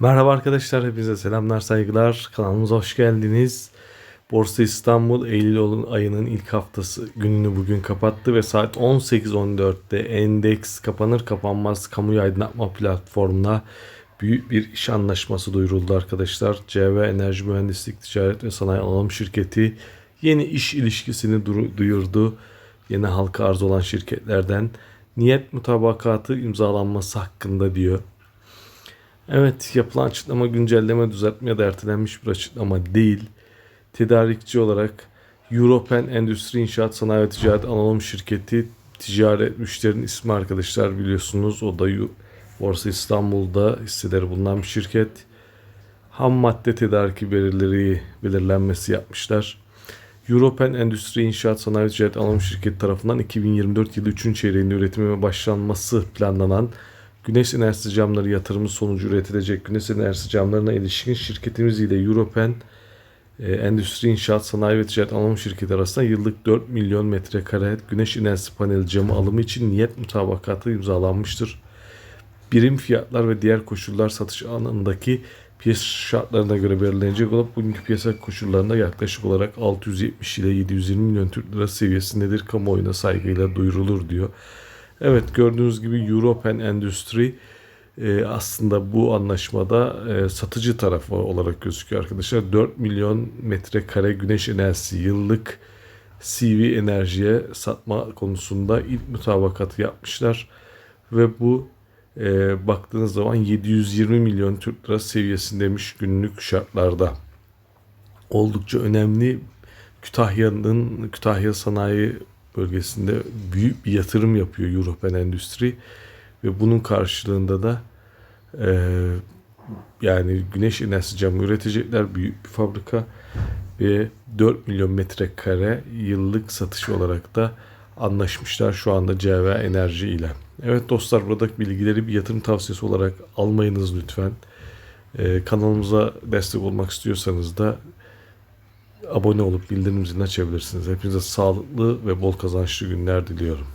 Merhaba arkadaşlar, hepinize selamlar, saygılar. Kanalımıza hoş geldiniz. Borsa İstanbul Eylül ayının ilk haftası gününü bugün kapattı ve saat 18.14'te endeks kapanır kapanmaz kamu aydınlatma platformuna büyük bir iş anlaşması duyuruldu arkadaşlar. CV Enerji Mühendislik Ticaret ve Sanayi Anonim Şirketi yeni iş ilişkisini duyurdu. Yeni halka arz olan şirketlerden niyet mutabakatı imzalanması hakkında diyor. Evet yapılan açıklama güncelleme düzeltme ya da ertelenmiş bir açıklama değil. Tedarikçi olarak Europen Endüstri İnşaat Sanayi ve Ticaret Anonim Şirketi ticaret müşterinin ismi arkadaşlar biliyorsunuz. O da Borsa İstanbul'da hisseleri bulunan bir şirket. Ham madde tedariki belirleri belirlenmesi yapmışlar. Europen Endüstri İnşaat Sanayi ve Ticaret Anonim Şirketi tarafından 2024 yılı 3. çeyreğinde üretime başlanması planlanan güneş enerjisi camları yatırımı sonucu üretilecek güneş enerjisi camlarına ilişkin şirketimiz ile Europen e, Endüstri İnşaat Sanayi ve Ticaret Anonim Şirketi arasında yıllık 4 milyon metrekare güneş enerjisi paneli camı alımı için niyet mutabakatı imzalanmıştır. Birim fiyatlar ve diğer koşullar satış anındaki piyasa şartlarına göre belirlenecek olup bugünkü piyasa koşullarında yaklaşık olarak 670 ile 720 milyon Türk lirası seviyesindedir. Kamuoyuna saygıyla duyurulur diyor. Evet gördüğünüz gibi European Endüstri e, aslında bu anlaşmada e, satıcı tarafı olarak gözüküyor arkadaşlar. 4 milyon metrekare güneş enerjisi yıllık CV enerjiye satma konusunda ilk mutabakatı yapmışlar. Ve bu e, baktığınız zaman 720 milyon Türk lirası seviyesindeymiş günlük şartlarda. Oldukça önemli Kütahya'nın Kütahya Sanayi bölgesinde büyük bir yatırım yapıyor European Endüstri ve bunun karşılığında da e, yani güneş enerjisi camı üretecekler büyük bir fabrika ve 4 milyon metrekare yıllık satış olarak da anlaşmışlar şu anda CV Enerji ile. Evet dostlar buradaki bilgileri bir yatırım tavsiyesi olarak almayınız lütfen. E, kanalımıza destek olmak istiyorsanız da abone olup bildirim zilini açabilirsiniz. Hepinize sağlıklı ve bol kazançlı günler diliyorum.